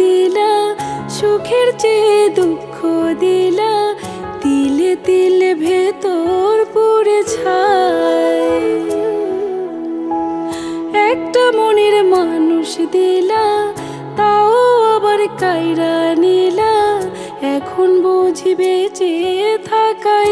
দিলা, সুখের চেয়ে দুঃখ দিলা, তিলে তিলে ভেতর পড়ে ছায়। একটা মনের মানুষ দিলা, তাও আবার কাইরা নিলা, এখন বুঝি বেঁচে থাকাই